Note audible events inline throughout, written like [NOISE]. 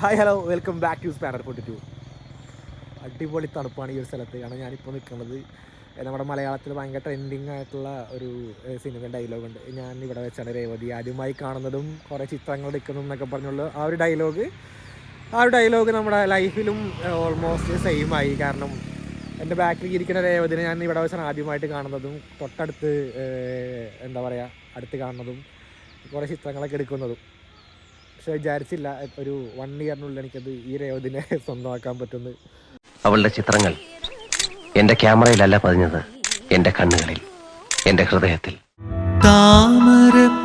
Hi hello welcome back to Spanner forty two അടിപൊളി തണുപ്പാണ് ഈ ഒരു സ്ഥലത്ത്. കാരണം ഞാനിപ്പോൾ നിൽക്കുന്നത് നമ്മുടെ മലയാളത്തിൽ ഭയങ്കര ട്രെൻഡിങ് ആയിട്ടുള്ള ഒരു സിനിമ ഡയലോഗ് ഉണ്ട്. ഞാൻ ഇവിടെ വെച്ചാണ് രേവതി ആദ്യമായി കാണുന്നതും കുറേ ചിത്രങ്ങൾ എടുക്കുന്നതും എന്നൊക്കെ പറഞ്ഞുള്ള ആ ഒരു ഡയലോഗ് ആ ഒരു ഡയലോഗ് നമ്മുടെ ലൈഫിലും ഓൾമോസ്റ്റ് സെയിം ആയി. കാരണം എന്റെ ബാക്കിൽ ഇരിക്കുന്ന രേവതിനെ ഞാൻ ഇവിടെ വെച്ചാണ് ആദ്യമായിട്ട് കാണുന്നതും തൊട്ടടുത്ത് എന്താ പറയുക അടുത്ത് കാണുന്നതും കുറേ ചിത്രങ്ങളൊക്കെ എടുക്കുന്നതും. പക്ഷെ വിചാരിച്ചില്ല ഒരു വൺ ഇയറിനുള്ളിൽ എനിക്കത് ഈ രേവതിനെ [LAUGHS] സ്വന്തമാക്കാൻ പറ്റുന്നു അവളുടെ ചിത്രങ്ങൾ എന്റെ ക്യാമറയിലല്ല പതിഞ്ഞത് എന്റെ കണ്ണുകളിൽ എന്റെ ഹൃദയത്തിൽ. താമരപ്പൂവിൽ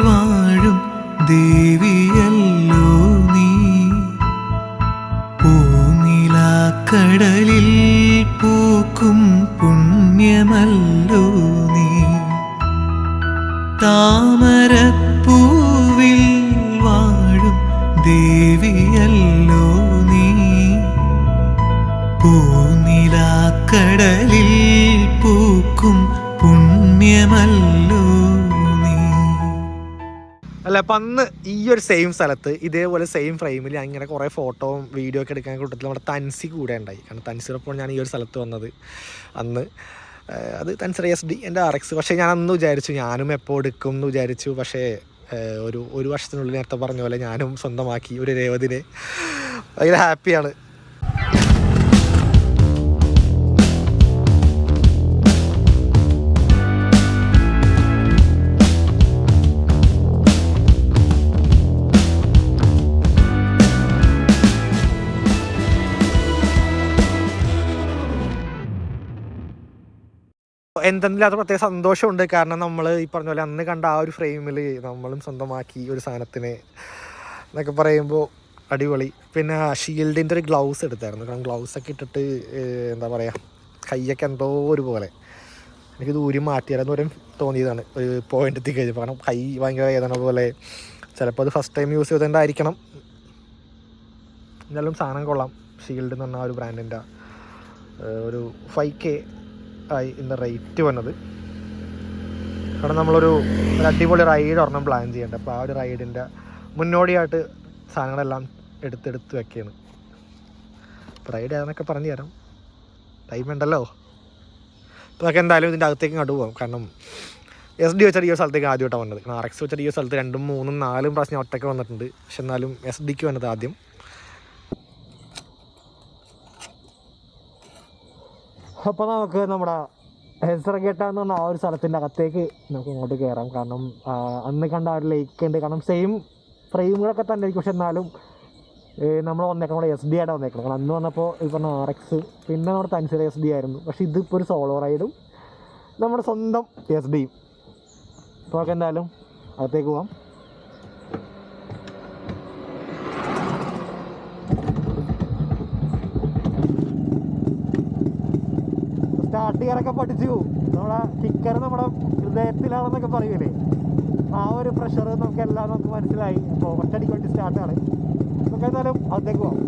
വാഴും ദേവിയല്ലോ അല്ല അപ്പം അന്ന് ഈ ഒരു സെയിം സ്ഥലത്ത് ഇതേപോലെ സെയിം ഫ്രെയിമിൽ ഞാൻ ഇങ്ങനെ കുറേ ഫോട്ടോയും വീഡിയോ ഒക്കെ എടുക്കാൻ കൂട്ടത്തിൽ നമ്മുടെ തൻസി കൂടെ ഉണ്ടായി. കാരണം തൻസിറപ്പോൾ ഞാൻ ഈ ഒരു സ്ഥലത്ത് വന്നത് അന്ന്. അത് തൻസർ എസ് ഡി എന്റെ ആർ എക്സ് പക്ഷേ ഞാൻ അന്ന് വിചാരിച്ചു ഞാനും എപ്പോൾ എടുക്കും എന്ന് വിചാരിച്ചു. പക്ഷേ ഒരു ഒരു വർഷത്തിനുള്ളിൽ നേരത്തെ പറഞ്ഞ പോലെ ഞാനും സ്വന്തമാക്കി ഒരു രേവതിനെ. ഭയങ്കര ഹാപ്പിയാണ് എന്തെന്നില്ലാത്ത പ്രത്യേക സന്തോഷമുണ്ട്. കാരണം നമ്മൾ ഈ പറഞ്ഞ പോലെ അന്ന് കണ്ട ആ ഒരു ഫ്രെയിമിൽ നമ്മളും സ്വന്തമാക്കി ഒരു സാധനത്തിനെ എന്നൊക്കെ പറയുമ്പോൾ അടിപൊളി. പിന്നെ ഷീൽഡിന്റെ ഒരു ഗ്ലൗസ് എടുത്തായിരുന്നു. കാരണം ഗ്ലൗസ് ഒക്കെ ഇട്ടിട്ട് എന്താ പറയുക കയ്യൊക്കെ എന്തോ ഒരു പോലെ. എനിക്ക് ദൂരം മാറ്റിയാലെന്ന് ദൂരം തോന്നിയതാണ്. ഒരു പോയിന്റ് എത്തി കഴിഞ്ഞപ്പോൾ കാരണം കൈ ഭയങ്കര വേദന പോലെ. ചിലപ്പോൾ അത് ഫസ്റ്റ് ടൈം യൂസ് ചെയ്തതുകൊണ്ടായിരിക്കണം എന്നാലും സാധനം കൊള്ളാം. ഷീൽഡ് എന്ന് പറഞ്ഞ ഒരു ബ്രാൻഡിന്റെ ഒരു ഫൈവ് കെ ആയി ഇന്ന് റേറ്റ് വന്നത്. കാരണം നമ്മളൊരു ഒരു അടിപൊളി റൈഡ് ഒരെണ്ണം പ്ലാൻ ചെയ്യേണ്ടത് അപ്പോൾ ആ ഒരു റൈഡിന്റെ മുന്നോടിയായിട്ട് സാധനങ്ങളെല്ലാം എടുത്തെടുത്ത് വെക്കുകയാണ് റൈഡ് ഏതെന്നൊക്കെ പറഞ്ഞു തരാം. ടൈം ഉണ്ടല്ലോ. അപ്പോൾ എന്തായാലും ഇതിന്റെ അകത്തേക്ക് പോകാം കാരണം എസ് ഡി വെച്ചാൽ ഈ ഒരു സ്ഥലത്തേക്ക് ആദ്യമായിട്ടാണ് വന്നത്. കാരണം ആർ എക്സ് വെച്ചാൽ ഈ ഒരു സ്ഥലത്ത് രണ്ടും മൂന്നും നാലും പ്രാവശ്യം ഒറ്റയ്ക്ക് വന്നിട്ടുണ്ട്. പക്ഷെ എന്നാലും എസ് ഡിക്ക് വന്നത് ആദ്യം. അപ്പോൾ നമുക്ക് നമ്മുടെ ഹെസറഗേട്ട എന്ന് പറഞ്ഞ ആ ഒരു സ്ഥലത്തിന്റെ അകത്തേക്ക് നമുക്ക് ഇങ്ങോട്ട് കയറാം കാരണം അന്ന് കണ്ട ആ ഒരു ലേക്ക് ഉണ്ട്. കാരണം സെയിം ഫ്രെയിമുകളൊക്കെ തന്നെ ആയിരിക്കും. പക്ഷെ എന്നാലും നമ്മൾ വന്നേക്കണം നമ്മുടെ എസ് ഡി ആയിട്ട് വന്നേക്കണം കാരണം അന്ന് വന്നപ്പോൾ ഈ പറഞ്ഞ ആർ എക്സ് പിന്നെ നമ്മുടെ തൻസിറ എസ് ഡി ആയിരുന്നു. പക്ഷെ ഇതിപ്പോൾ ഒരു സോളോ റൈഡും നമ്മുടെ സ്വന്തം എസ് ഡിയും അപ്പോൾ നമുക്ക് എന്തായാലും അകത്തേക്ക് പോവാം. ചെയ്യാനൊക്കെ പഠിച്ചു. നമ്മളെ കിക്കർ നമ്മുടെ ഹൃദയത്തിലാണെന്നൊക്കെ പറയൂലേ? ആ ഒരു പ്രഷർ നമുക്ക് എല്ലാം നമുക്ക് മനസ്സിലായി. അപ്പോൾ ഒറ്റടിക്ക് വേണ്ടി സ്റ്റാർട്ടാണ് നമുക്ക് എന്തായാലും അകത്തേക്ക് പോവാം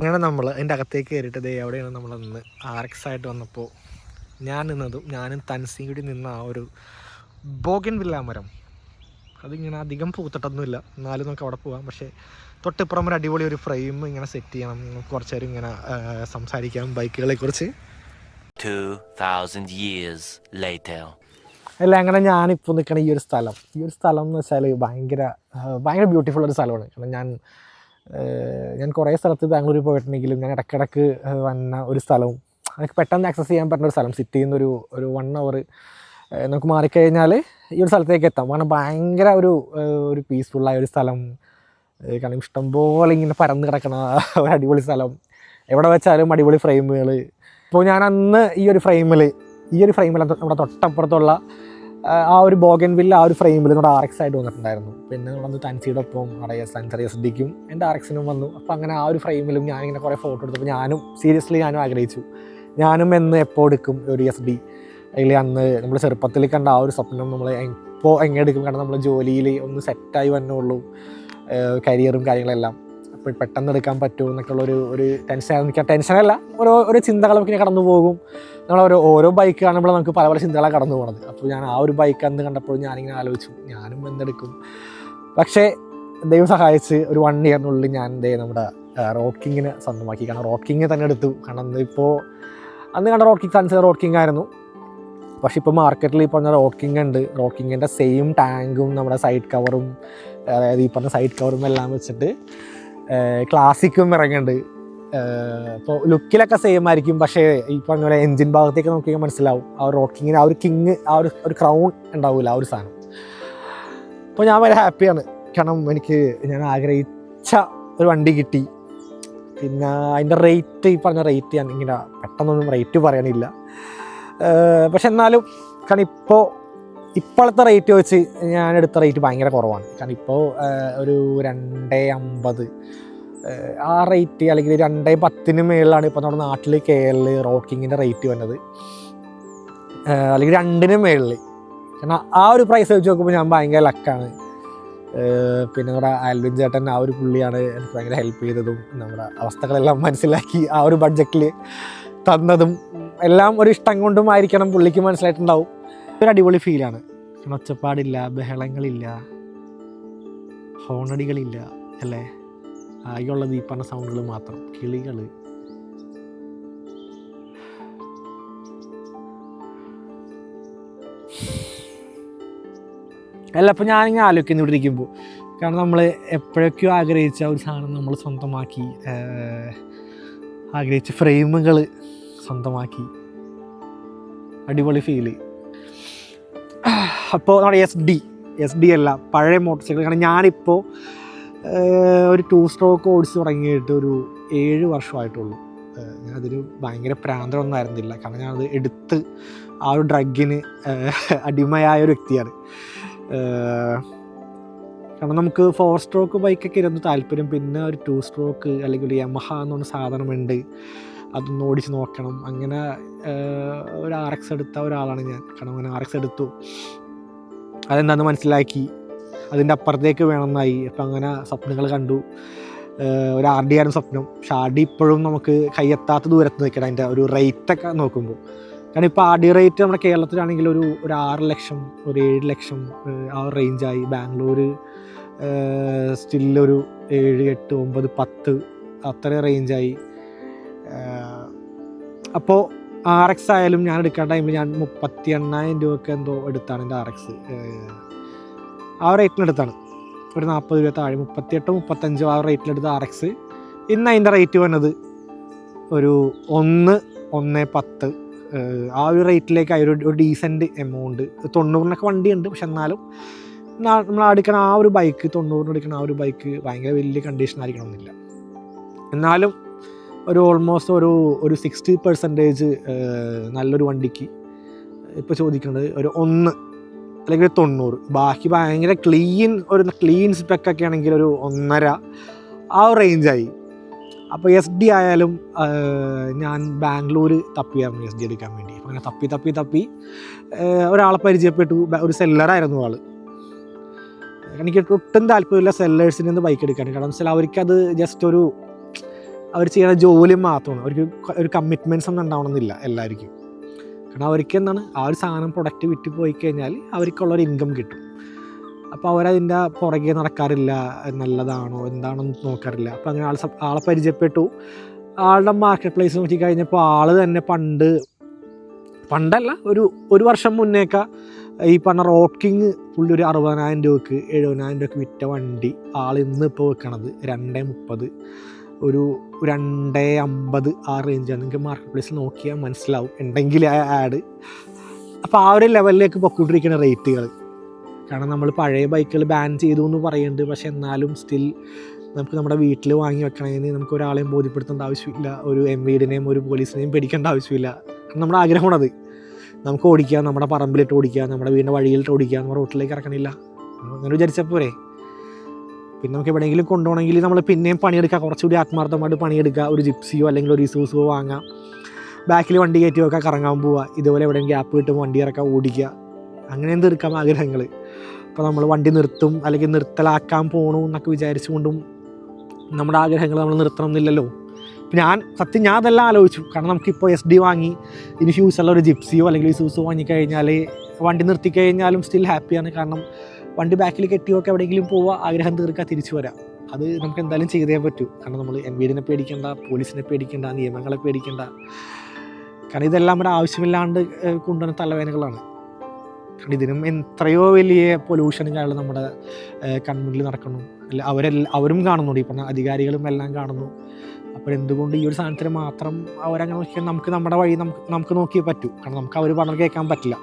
അങ്ങനെ നമ്മൾ അതിന്റെ അകത്തേക്ക് കയറിയിട്ട് ദേ എവിടെയാണ് നമ്മൾ നിന്ന്. ആർ എക്സ് ആയിട്ട് വന്നപ്പോൾ ഞാൻ നിന്നതും ഞാനും തൻസിയും കൂടി നിന്ന ആ ഒരു ബോഗൻ വില്ലാമരം അതിങ്ങനെ അധികം പൂത്തിട്ടൊന്നുമില്ല. എന്നാലും നമുക്ക് അവിടെ പോകാം പക്ഷേ തൊട്ടിപ്പുറം ഒരു അടിപൊളി ഒരു ഫ്രെയിം ഇങ്ങനെ സെറ്റ് ചെയ്യണം. നമുക്ക് കുറച്ച് നേരം ഇങ്ങനെ സംസാരിക്കാം ബൈക്കുകളെ കുറിച്ച്. 2,000 years later. അല്ല അങ്ങനെ ഞാനിപ്പോൾ നിൽക്കണ ഈ ഒരു സ്ഥലം. ഈ ഒരു സ്ഥലം എന്ന് വെച്ചാൽ ഭയങ്കര ഭയങ്കര ബ്യൂട്ടിഫുൾ ഒരു സ്ഥലമാണ്. കാരണം ഞാൻ ഞാൻ കുറേ സ്ഥലത്ത് ബാംഗ്ലൂരിൽ പോയിട്ടുണ്ടെങ്കിലും ഞാൻ ഇടയ്ക്കിടയ്ക്ക് വന്ന ഒരു സ്ഥലവും അതൊക്കെ പെട്ടെന്ന് ആക്സസ് ചെയ്യാൻ പറ്റുന്ന ഒരു സ്ഥലം സിറ്റിയിൽ നിന്ന് ഒരു ഒരു വൺ അവർ നമുക്ക് മാറിക്കഴിഞ്ഞാൽ ഈ ഒരു സ്ഥലത്തേക്ക് എത്താം. കാരണം ഭയങ്കര ഒരു ഒരു പീസ്ഫുള്ളായ ഒരു സ്ഥലം. കാരണം ഇഷ്ടംപോലെ ഇങ്ങനെ പരന്ന് കിടക്കണ [LAUGHS] ഒരു അടിപൊളി സ്ഥലം. എവിടെ വെച്ചാലും അടിപൊളി ഫ്രെയിമുകൾ ഇപ്പോൾ ഞാൻ അന്ന് ഈ ഒരു ഫ്രെയിമിൽ ഈ ഒരു ഫ്രെയിമിൽ നമ്മുടെ തൊട്ടപ്പുറത്തുള്ള ആ, ഒരു ബോഗൻ വില്ല ആ ഒരു ഫ്രെയിമിൽ നമ്മുടെ ആർ എക്സ് ആയിട്ട് വന്നിട്ടുണ്ടായിരുന്നു. പിന്നെ നമ്മളന്ന് തൻസിയുടെ ഒപ്പം നമ്മുടെ സെൻസറിയ ശ്രദ്ധിക്കും എന്റെ ആർ എക്സിനും വന്നു. അപ്പോൾ അങ്ങനെ ആ ഒരു ഫ്രെയിമിലും ഞാനിങ്ങനെ കുറേ ഫോട്ടോ എടുത്തപ്പോൾ ഞാനും സീരിയസ്ലി ഞാനും ആഗ്രഹിച്ചു. ഞാനും എന്ന് എപ്പോൾ എടുക്കും ഒരു എസ് ഡി അല്ലെങ്കിൽ അന്ന് നമ്മൾ ചെറുപ്പത്തിൽ കണ്ട ആ ഒരു സ്വപ്നം നമ്മൾ ഇപ്പോൾ എങ്ങനെ എടുക്കും? കാരണം നമ്മൾ ജോലിയിൽ ഒന്ന് സെറ്റായി വന്നുള്ളൂ കരിയറും കാര്യങ്ങളെല്ലാം. പെട്ടെന്ന് എടുക്കാൻ പറ്റുമോ എന്നൊക്കെയുള്ള ഒരു ഒരു ടെൻഷൻ എനിക്ക് ടെൻഷനല്ല ഓരോ ഓരോ ചിന്തകളൊക്കെ ഇങ്ങനെ കടന്നു പോകും. നമ്മൾ ഓരോ ഓരോ ബൈക്ക് കാണുമ്പോൾ നമുക്ക് പല പല ചിന്തകളാണ് കടന്നു പോകുന്നത് അപ്പോൾ ഞാൻ ആ ഒരു ബൈക്ക് അന്ന് കണ്ടപ്പോൾ ഞാനിങ്ങനെ ആലോചിച്ചു ഞാനും എന്തെടുക്കും. പക്ഷേ ദൈവം സഹായിച്ച് ഒരു വൺ ഇയറിനുള്ളിൽ ഞാൻ ദേ നമ്മുടെ റോക്കിങ്ങിന് സ്വന്തമാക്കി. കാരണം റോക്കിങ് തന്നെ എടുത്തു. കാരണം ഇപ്പോൾ അന്ന് കണ്ട റോക്കിങ് സൺസ് റോഡ് ആയിരുന്നു. പക്ഷേ ഇപ്പോൾ മാർക്കറ്റിൽ ഈ പറഞ്ഞ റോക്കിംഗ് ഉണ്ട്. റോക്കിങ്ങിന്റെ സെയിം ടാങ്കും നമ്മുടെ സൈഡ് കവറും അതായത് ഈ പറഞ്ഞ സൈഡ് കവറും എല്ലാം വെച്ചിട്ട് ക്ലാസിക്കും ഇറങ്ങുന്നുണ്ട്. ഇപ്പോൾ ലുക്കിലൊക്കെ സെയിം ആയിരിക്കും. പക്ഷേ ഈ പറഞ്ഞ പോലെ എൻജിൻ ഭാഗത്തേക്ക് നോക്കിയാൽ മനസ്സിലാവും. ആ ഒരു റോക്കിങ്ങിന് ആ ഒരു കിങ് ആ ഒരു ഒരു ക്രൗൺ ഉണ്ടാവില്ല ആ ഒരു സാധനം. അപ്പോൾ ഞാൻ വളരെ ഹാപ്പിയാണ് കാരണം എനിക്ക് ഞാൻ ആഗ്രഹിച്ച ഒരു വണ്ടി കിട്ടി. പിന്നെ അതിന്റെ റേറ്റ് ഈ പറഞ്ഞ റേറ്റ് ഞാൻ ഇങ്ങനെ പെട്ടെന്നൊന്നും റേറ്റ് പറയാനില്ല. പക്ഷെ എന്നാലും കാരണം ഇപ്പോൾ ഇപ്പോഴത്തെ റേറ്റ് വെച്ച് ഞാൻ എടുത്ത റേറ്റ് ഭയങ്കര കുറവാണ്. കാരണം ഇപ്പോൾ ഒരു രണ്ടേ അമ്പത് ആ റേറ്റ് അല്ലെങ്കിൽ രണ്ടേ പത്തിന് മേളിലാണ് ഇപ്പോൾ നമ്മുടെ നാട്ടിൽ കേരള റോക്കിങ്ങിന്റെ റേറ്റ് വന്നത് അല്ലെങ്കിൽ രണ്ടിന് മേളിൽ. കാരണം ആ ഒരു പ്രൈസ് വെച്ച് നോക്കുമ്പോൾ ഞാൻ ഭയങ്കര ലക്കാണ് പിന്നെ നമ്മുടെ ആൽവിൻ ചേട്ടൻ ആ ഒരു പുള്ളിയാണ് എനിക്ക് ഭയങ്കര ഹെൽപ്പ് ചെയ്തതും നമ്മുടെ അവസ്ഥകളെല്ലാം മനസ്സിലാക്കി ആ ഒരു ബഡ്ജറ്റിൽ തന്നതും എല്ലാം ഒരു ഇഷ്ടം കൊണ്ടും ആയിരിക്കണം പുള്ളിക്ക് മനസ്സിലായിട്ടുണ്ടാവും. ഒരു അടിപൊളി ഫീലാണ്. ഒച്ചപ്പാടില്ല ബഹളങ്ങളില്ല ഹോണടികളില്ല അല്ലേ? ആകെയുള്ളത് ഈ പറഞ്ഞ സൗണ്ടുകൾ മാത്രം കിളികൾ അല്ല അപ്പോൾ ഞാനിങ്ങനെ ആലോചിക്കുന്നു ഇവിടെ ഇരിക്കുമ്പോൾ കാരണം നമ്മൾ എപ്പോഴൊക്കെയോ ആഗ്രഹിച്ച ഒരു സാധനം നമ്മൾ സ്വന്തമാക്കി ആഗ്രഹിച്ച ഫ്രെയിമുകൾ സ്വന്തമാക്കി. അടിപൊളി ഫീൽ [SIGHS] അപ്പോൾ നമ്മുടെ എസ് ഡി എസ് ഡി അല്ല പഴയ മോട്ടോർ സൈക്കിൾ കാരണം ഞാനിപ്പോൾ ഒരു ടു സ്ട്രോക്ക് ഓടിച്ച് തുടങ്ങിയിട്ട് ഒരു ഏഴ് വർഷമായിട്ടുള്ളൂ. ഞാനതൊരു ഭയങ്കര പ്രാന്തരൊന്നും ആയിരുന്നില്ല. കാരണം ഞാനത് എടുത്ത് ആ ഒരു ഡ്രഗിന് [LAUGHS] അടിമയായ ഒരു വ്യക്തിയാണ്. കാരണം നമുക്ക് ഫോർ സ്ട്രോക്ക് ബൈക്കൊക്കെ ഇരുന്ന് താല്പര്യം. പിന്നെ ഒരു ടു സ്ട്രോക്ക് അല്ലെങ്കിൽ ഒരു യമഹ എന്ന് പറഞ്ഞ സാധനമുണ്ട്. അതൊന്ന് ഓടിച്ച് നോക്കണം. അങ്ങനെ ഒരു ആർ എക്സ് എടുത്ത ഒരാളാണ് ഞാൻ. കാരണം അങ്ങനെ ആർ എക്സ് എടുത്തു. അതെന്താണെന്ന് മനസ്സിലാക്കി. അതിന്റെ അപ്പുറത്തേക്ക് വേണമെന്നായി. അപ്പം അങ്ങനെ സ്വപ്നങ്ങൾ കണ്ടു. ഒരു ആർ ഡി ആയിരുന്നു സ്വപ്നം. പക്ഷെ ആർ ഡി ഇപ്പോഴും നമുക്ക് കയ്യെത്താത്ത ദൂരത്ത് നിൽക്കണം അതിന്റെ ഒരു റേറ്റൊക്കെ നോക്കുമ്പോൾ. കാരണം ഇപ്പോൾ ആർ ഡി റേറ്റ് നമ്മുടെ കേരളത്തിലാണെങ്കിൽ ഒരു ഒരു ആറ് ലക്ഷം ഒരു ഏഴ് ലക്ഷം ആ റേഞ്ചായി ബാംഗ്ലൂർ സ്റ്റില്ലൊരു ഏഴ് എട്ട് ഒമ്പത് പത്ത് അത്ര റേഞ്ചായി അപ്പോൾ ആർ എക്സ് ആയാലും ഞാൻ എടുക്കാൻ ടൈമിൽ ഞാൻ മുപ്പത്തി എണ്ണായിരം രൂപയ്ക്ക് എന്തോ എടുത്താണ് എന്റെ ആർ എക്സ് ആ റേറ്റിനെടുത്താണ് ഒരു നാൽപ്പത് രൂപ താഴെ മുപ്പത്തിയെട്ടോ മുപ്പത്തഞ്ചോ ആ റേറ്റിലെടുത്ത ആർ എക്സ് ഇന്ന് അതിന്റെ റേറ്റ് വന്നത് ഒരു ഒന്ന് ഒന്ന് പത്ത്. ആ ഒരു റേറ്റിലേക്ക് ഒരു ഒരു ഡീസന്റ് എമൗണ്ട് തൊണ്ണൂറിനൊക്കെ വണ്ടിയുണ്ട് പക്ഷെ എന്നാലും നമ്മൾ എടുക്കണ ആ ഒരു ബൈക്ക് തൊണ്ണൂറിന് എടുക്കണ ആ ഒരു ബൈക്ക് ഭയങ്കര വലിയ കണ്ടീഷൻ ആയിരിക്കണമെന്നില്ല. എന്നാലും ഒരു ഓൾമോസ്റ്റ് ഒരു ഒരു സിക്സ്റ്റി പെർസെന്റേജ് നല്ലൊരു വണ്ടിക്ക് ഇപ്പോൾ ചോദിക്കുന്നത് ഒരു ഒന്ന് അല്ലെങ്കിൽ തൊണ്ണൂറ്. ബാക്കി ഭയങ്കര ക്ലീൻ ഒരു ക്ലീൻ സ്പെക്കൊക്കെ ആണെങ്കിൽ ഒരു ഒന്നര ആ ഒരു റേഞ്ചായി അപ്പോൾ എസ് ഡി ആയാലും ഞാൻ ബാംഗ്ലൂർ തപ്പിയായിരുന്നു എസ് ഡി എടുക്കാൻ വേണ്ടി. അങ്ങനെ തപ്പി തപ്പി തപ്പി ഒരാളെ പരിചയപ്പെട്ടു. ഒരു സെല്ലറായിരുന്നു ആൾ എനിക്ക് ഒട്ടും താല്പര്യമില്ല സെല്ലേഴ്സിൽ നിന്ന് ബൈക്ക് എടുക്കാൻ. കാരണം വെച്ചാൽ അവർക്കത് ജസ്റ്റ് ഒരു അവർ ചെയ്യുന്ന ജോലി മാത്രമാണ്. അവർക്ക് ഒരു കമ്മിറ്റ്മെന്റ്സ് ഒന്നും ഉണ്ടാവണമെന്നില്ല എല്ലാവർക്കും. കാരണം അവർക്ക് എന്താണ്? ആ ഒരു സാധനം പ്രൊഡക്റ്റ് വിറ്റ് പോയി കഴിഞ്ഞാൽ അവർക്കുള്ളൊരു ഇൻകം കിട്ടും. അപ്പോൾ അവരതിന്റെ പുറകെ നടക്കാറില്ല നല്ലതാണോ എന്താണെന്ന് നോക്കാറില്ല. അപ്പോൾ അങ്ങനെ ആൾ ആളെ പരിചയപ്പെട്ടു. ആളുടെ മാർക്കറ്റ് പ്ലേസ് നോക്കി കഴിഞ്ഞപ്പോൾ ആൾ തന്നെ പണ്ട് പണ്ടല്ല ഒരു ഒരു വർഷം മുന്നേക്ക ഈ പറഞ്ഞ റോക്കിങ് പുള്ളി ഒരു അറുപതിനായിരം രൂപക്ക് എഴുപതിനായിരം രൂപക്ക് വിറ്റ വണ്ടി ആൾ ഇന്ന് ഇപ്പോൾ വെക്കണത് രണ്ടേ മുപ്പത്. ഒരു രണ്ടേ അമ്പത് ആ റേഞ്ചാണ് നിങ്ങൾക്ക് മാർക്കറ്റ് പ്ലേസ് നോക്കിയാൽ മനസ്സിലാവും. ഉണ്ടെങ്കിൽ ആ ആഡ് അപ്പോൾ ആ ഒരു ലെവലിലേക്ക് പൊക്കോണ്ടിരിക്കുന്ന റേറ്റുകൾ കാരണം നമ്മൾ പഴയ ബൈക്കുകൾ ബാൻ ചെയ്തു എന്ന് പറയുന്നുണ്ട് പക്ഷെ എന്നാലും സ്റ്റിൽ നമുക്ക് നമ്മുടെ വീട്ടിൽ വാങ്ങി വെക്കണമെന്ന് നമുക്ക് ഒരാളെയും ബോധ്യപ്പെടുത്തേണ്ട ആവശ്യമില്ല. ഒരു എം വീടിനെയും ഒരു പോലീസിനെയും പേടിക്കേണ്ട ആവശ്യമില്ല. കാരണം നമ്മുടെ ആഗ്രഹമാണത്. നമുക്ക് ഓടിക്കാം നമ്മുടെ പറമ്പിലിട്ട് ഓടിക്കാം നമ്മുടെ വീടിന്റെ വഴിയിലിട്ട് ഓടിക്കാം നമ്മുടെ റോട്ടിലേക്ക് ഇറക്കണില്ല അങ്ങനെ വിചാരിച്ചാൽ പോരെ. പിന്നെ നമുക്ക് എവിടെയെങ്കിലും കൊണ്ടുപോകണമെങ്കിൽ നമ്മൾ പിന്നെയും പണിയെടുക്കുക കുറച്ചുകൂടി ആത്മാർത്ഥമായിട്ട് പണിയെടുക്കുക ഒരു ജിപ്സിയോ അല്ലെങ്കിൽ ഒരു ഇസൂസോ വാങ്ങാം. ബാക്കിൽ വണ്ടി കയറ്റി വെക്കുക കറങ്ങാൻ പോവുക ഇതുപോലെ എവിടെയെങ്കിലും ഗ്യാപ്പ് കിട്ടുമ്പോൾ വണ്ടി ഇറക്കുക ഓടിക്കുക. അങ്ങനെ തീർക്കാം ആഗ്രഹങ്ങൾ അപ്പോൾ നമ്മൾ വണ്ടി നിർത്തും അല്ലെങ്കിൽ നിർത്തലാക്കാൻ പോകണു എന്നൊക്കെ വിചാരിച്ചുകൊണ്ടും നമ്മുടെ ആഗ്രഹങ്ങൾ നമ്മൾ നിർത്തണം എന്നില്ലല്ലോ ഞാൻ സത്യം ഞാൻ അതെല്ലാം ആലോചിച്ചു. കാരണം നമുക്കിപ്പോൾ എസ് ഡി വാങ്ങി ഇനി ഫ്യൂച്ചറിൽ ഒരു ജിപ്സിയോ അല്ലെങ്കിൽ ഇസൂസോ വാങ്ങിക്കഴിഞ്ഞാൽ വണ്ടി നിർത്തിക്കഴിഞ്ഞാലും സ്റ്റിൽ ഹാപ്പിയാണ് കാരണം വണ്ടി ബാക്കിൽ കെട്ടിയൊക്കെ എവിടെയെങ്കിലും പോവുക ആഗ്രഹം തീർക്കുക തിരിച്ചു വരാം. അത് നമുക്ക് എന്തായാലും ചെയ്തേ പറ്റൂ. കാരണം നമ്മൾ എൻ വീടിനെ പേടിക്കേണ്ട പോലീസിനെ പേടിക്കേണ്ട നിയമങ്ങളെ പേടിക്കേണ്ട. കാരണം ഇതെല്ലാം ഒരു ആവശ്യമില്ലാണ്ട് കൊണ്ടുവന്ന തലവേദനകളാണ്. കാരണം ഇതിനും എത്രയോ വലിയ പൊല്യൂഷനും കാര്യങ്ങൾ നമ്മുടെ കൺമുന്നിൽ നടക്കുന്നു. അല്ല അവരെല്ലാം അവരും കാണുന്നുണ്ട്. ഇപ്പം അധികാരികളും എല്ലാം കാണുന്നു. അപ്പോൾ എന്തുകൊണ്ട് ഈ ഒരു സാധനത്തിന് മാത്രം അവരങ്ങനെ നോക്കിയാൽ നമുക്ക് നമ്മുടെ വഴി നമുക്ക് നമുക്ക് നോക്കിയേ പറ്റൂ. കാരണം നമുക്ക് അവർ പറഞ്ഞു കേൾക്കാൻ പറ്റില്ല.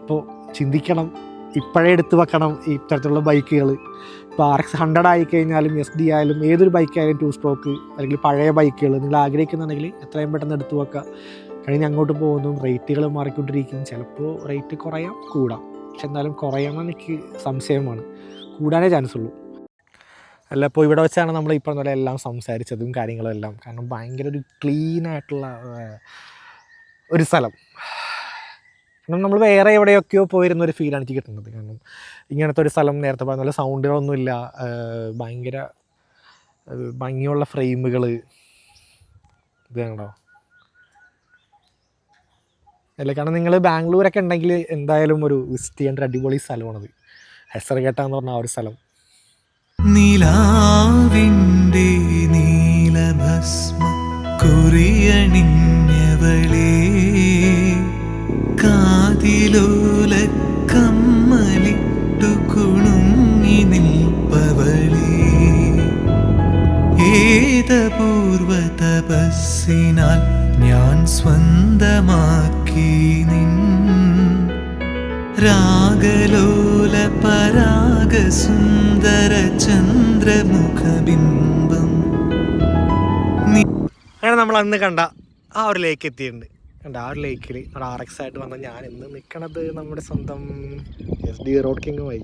അപ്പോൾ ചിന്തിക്കണം ഇപ്പോഴേ എടുത്ത് വെക്കണം ഇത്തരത്തിലുള്ള ബൈക്കുകൾ ഇപ്പോൾ ആർ എക്സ് ഹൺഡ്രഡ് ആയി കഴിഞ്ഞാലും എസ് ഡി ആയാലും ഏതൊരു ബൈക്കായാലും ടു സ്ട്രോക്ക് അല്ലെങ്കിൽ പഴയ ബൈക്കുകൾ നിങ്ങൾ ആഗ്രഹിക്കുന്നുണ്ടെങ്കിൽ എത്രയും പെട്ടെന്ന് എടുത്ത് വെക്കുക. കഴിഞ്ഞ് അങ്ങോട്ട് പോകുന്നു റേറ്റുകൾ മാറിക്കൊണ്ടിരിക്കും. ചിലപ്പോൾ റേറ്റ് കുറയാം കൂടാം. പക്ഷെ എന്നാലും കുറയാമെന്ന് എനിക്ക് സംശയമാണ്. കൂടാനേ ചാൻസ് ഉള്ളൂ. അല്ല ഇപ്പോൾ ഇവിടെ വെച്ചാണ് നമ്മൾ ഇപ്പോൾ പോലെ എല്ലാം സംസാരിച്ചതും കാര്യങ്ങളും എല്ലാം. കാരണം ഭയങ്കര ഒരു ക്ലീൻ ആയിട്ടുള്ള ഒരു സ്ഥലം. കാരണം നമ്മൾ വേറെ എവിടെയൊക്കെയോ പോയിരുന്ന ഒരു ഫീലാണ് എനിക്ക് കിട്ടുന്നത്. കാരണം ഇങ്ങനത്തെ ഒരു സ്ഥലം നേരത്തെ പറഞ്ഞ പോലെ സൗണ്ടുകളൊന്നുമില്ല. ഭയങ്കര ഭംഗിയുള്ള ഫ്രെയിമുകൾ ഇത് കണ്ടോ? അല്ല കാരണം നിങ്ങൾ ബാംഗ്ലൂരൊക്കെ ഉണ്ടെങ്കിൽ എന്തായാലും ഒരു വിസിറ്റ് ചെയ്യേണ്ട ഒരു അടിപൊളി സ്ഥലമാണത്. ഹെസർഗേട്ട എന്ന് പറഞ്ഞ ആ ഒരു സ്ഥലം. നീലാവിന്റെ നീലഭസ്മ കുറിയണിഞ്ഞവളേ കാതിലോല കമ്മലിട്ടു കുണുങ്ങി നിൽപ്പവളേ. ഏതപൂർവ തപസ്സിനാൽ ഞാൻ സ്വന്തമാക്കി നിൻ രാഗലോല പരാഗസുന്ദര ചന്ദ്രമുഖബിംബം. അങ്ങനെ നമ്മൾ അന്ന് കണ്ട ആ ഒരു ലേക്ക് എത്തിയിട്ടുണ്ട്. കണ്ട ആ ഒരു ലേക്കിൽ നമ്മുടെ ആർ എക്സ് ആയിട്ട് വന്ന ഞാൻ ഇന്ന് നിൽക്കണത് നമ്മുടെ സ്വന്തം എസ് ഡി റോഡ് കിങ്ങുമായി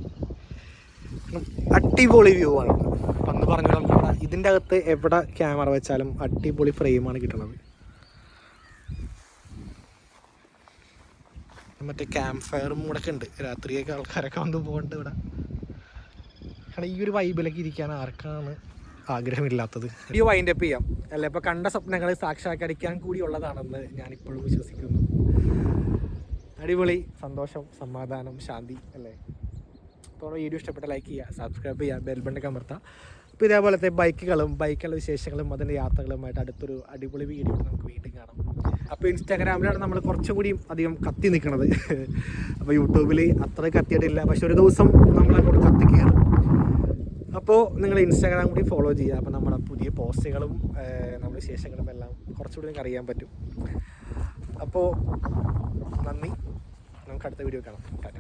അടിപൊളി വ്യൂ ആണ്. അപ്പം അന്ന് പറഞ്ഞു നമ്മുടെ ഇതിന്റെ അകത്ത് എവിടെ ക്യാമറ വെച്ചാലും അടിപൊളി ഫ്രെയിമാണ് കിട്ടുന്നത് മറ്റേ ക്യാമ്പ് ഫയറും കൂടെ ഒക്കെ ഉണ്ട്. രാത്രിയൊക്കെ ആൾക്കാരൊക്കെ വന്ന് പോകുന്നുണ്ട് ഇവിടെ. കാരണം ഈ ഒരു വൈബിലൊക്കെ ഇരിക്കാൻ ആർക്കാണ് ആഗ്രഹമില്ലാത്തത്. ഈ വൈൻഡ് അപ്പ് ചെയ്യാം. അല്ല? ഇപ്പൊ കണ്ട സ്വപ്നങ്ങളെ സാക്ഷാത്കരിക്കാൻ കൂടിയുള്ളതാണെന്ന് ഞാൻ ഇപ്പോഴും വിശ്വസിക്കുന്നു. അടിപൊളി. സന്തോഷം സമാധാനം ശാന്തി അല്ലേ? അപ്പോൾ വീഡിയോ ഇഷ്ടപ്പെട്ട ലൈക്ക് ചെയ്യുക സബ്സ്ക്രൈബ് ചെയ്യുക ബെൽബണ്ടൊക്കെ അമർത്താം അപ്പോൾ ഇതേപോലത്തെ ബൈക്കുകളും ബൈക്കുകളുടെ വിശേഷങ്ങളും അതിന്റെ യാത്രകളുമായിട്ട് അടുത്തൊരു അടിപൊളി വീഡിയോ നമുക്ക് വീണ്ടും കാണാം. അപ്പോൾ ഇൻസ്റ്റാഗ്രാമിലാണ് നമ്മൾ കുറച്ചും കൂടി അധികം കത്തി നിൽക്കുന്നത് അപ്പോൾ യൂട്യൂബിൽ അത്ര കത്തിയിട്ടില്ല. പക്ഷെ ഒരു ദിവസം നമ്മൾ അങ്ങോട്ട് കത്തി കയറും അപ്പോൾ നിങ്ങൾ ഇൻസ്റ്റാഗ്രാം കൂടി ഫോളോ ചെയ്യുക. അപ്പോൾ നമ്മുടെ പുതിയ പോസ്റ്റുകളും നമ്മുടെ വിശേഷങ്ങളും എല്ലാം കുറച്ചുകൂടി നിങ്ങൾക്ക് അറിയാൻ പറ്റും. അപ്പോൾ നന്ദി. നമുക്ക് അടുത്ത വീഡിയോ കാണാം. ടാറ്റ.